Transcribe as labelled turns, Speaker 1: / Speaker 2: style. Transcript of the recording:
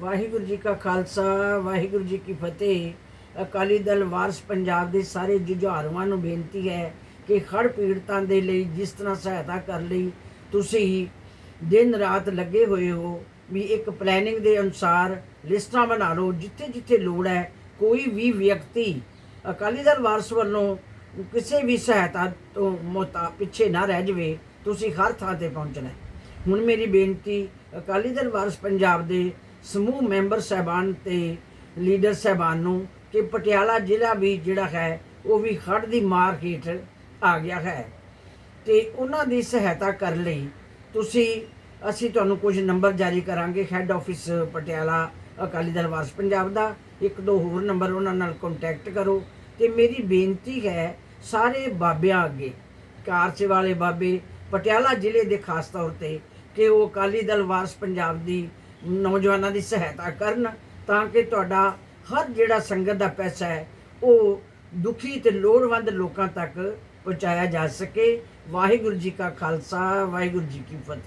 Speaker 1: ਵਾਹਿਗੁਰੂ ਜੀ ਕਾ ਖਾਲਸਾ, ਵਾਹਿਗੁਰੂ ਜੀ ਕੀ ਫਤਿਹ। ਅਕਾਲੀ ਦਲ ਵਾਰਸ ਪੰਜਾਬ ਦੇ ਸਾਰੇ ਜੁਝਾਰੂਆਂ ਨੂੰ ਬੇਨਤੀ ਹੈ ਕਿ ਖੜ ਪੀੜਤਾਂ ਦੇ ਲਈ ਜਿਸ ਤਰ੍ਹਾਂ ਸਹਾਇਤਾ ਕਰ ਲਈ, ਤੁਸੀਂ ਦਿਨ ਰਾਤ ਲੱਗੇ ਹੋਏ ਹੋ ਵੀ ਇੱਕ ਪਲੈਨਿੰਗ ਦੇ ਅਨੁਸਾਰ ਲਿਸਟਾਂ ਬਣਾ ਲਓ ਜਿੱਥੇ ਜਿੱਥੇ ਲੋੜ ਹੈ, ਕੋਈ ਵੀ ਵਿਅਕਤੀ ਅਕਾਲੀ ਦਲ ਵਾਰਸ ਵੱਲੋਂ ਕਿਸੇ ਵੀ ਸਹਾਇਤਾ ਤੋਂ ਮੁਤਾ ਪਿੱਛੇ ਨਾ ਰਹਿ ਜਾਵੇ, ਤੁਸੀਂ ਹਰ ਥਾਂ ਤੇ ਪਹੁੰਚਣਾ ਹੁਣ ਮੇਰੀ ਬੇਨਤੀ ਅਕਾਲੀ ਦਲ ਵਾਰਸ ਪੰਜਾਬ ਦੇ ਸਮੂਹ ਮੈਂਬਰ ਸਹਿਬਾਨ ਤੇ ਲੀਡਰ ਸਹਿਬਾਨ ਨੂੰ ਕਿ ਪਟਿਆਲਾ ਜ਼ਿਲ੍ਹਾ ਵੀ ਜਿਹੜਾ ਹੈ, ਉਹ ਵੀ ਹੜ੍ਹ ਦੀ ਮਾਰ ਹੇਠ ਆ ਗਿਆ ਹੈ। ਤੇ ਉਹਨਾਂ ਦੀ ਸਹਾਇਤਾ ਕਰਨ ਲਈ ਤੁਸੀਂ, ਅਸੀਂ ਤੁਹਾਨੂੰ ਕੁਝ ਨੰਬਰ ਜਾਰੀ ਕਰਾਂਗੇ। ਹੈੱਡ ਆਫਿਸ ਪਟਿਆਲਾ ਅਕਾਲੀ ਦਲ ਵਾਰਸ ਪੰਜਾਬ ਦਾ, ਇੱਕ ਦੋ ਹੋਰ ਨੰਬਰ ਉਹਨਾਂ ਨਾਲ ਕੰਟੈਕਟ ਕਰੋ। ਤੇ ਮੇਰੀ ਬੇਨਤੀ ਹੈ, ਸਾਰੇ ਬਾਬਿਆਂ ਅੱਗੇ, ਕਾਰਜ ਵਾਲੇ ਬਾਬੇ, ਪਟਿਆਲਾ ਜ਼ਿਲ੍ਹੇ ਦੇ ਖਾਸ ਤੌਰ ਤੇ, ਕਿ ਉਹ ਅਕਾਲੀ ਦਲ ਵਾਰਸ ਪੰਜਾਬ ਦੀ ਨੌਜਵਾਨਾਂ ਦੀ ਸਹਾਇਤਾ ਕਰਨ ਤਾਂ ਕਿ ਤੁਹਾਡਾ ਹਰ ਜਿਹੜਾ ਸੰਗਤ ਦਾ ਪੈਸਾ ਹੈ, ਉਹ ਦੁਖੀ ਤੇ ਲੋੜਵੰਦ ਲੋਕਾਂ ਤੱਕ ਪਹੁੰਚਾਇਆ ਜਾ ਸਕੇ। ਵਾਹਿਗੁਰੂ ਜੀ ਕਾ ਖਾਲਸਾ, ਵਾਹਿਗੁਰੂ ਜੀ ਕੀ ਫਤਿਹ।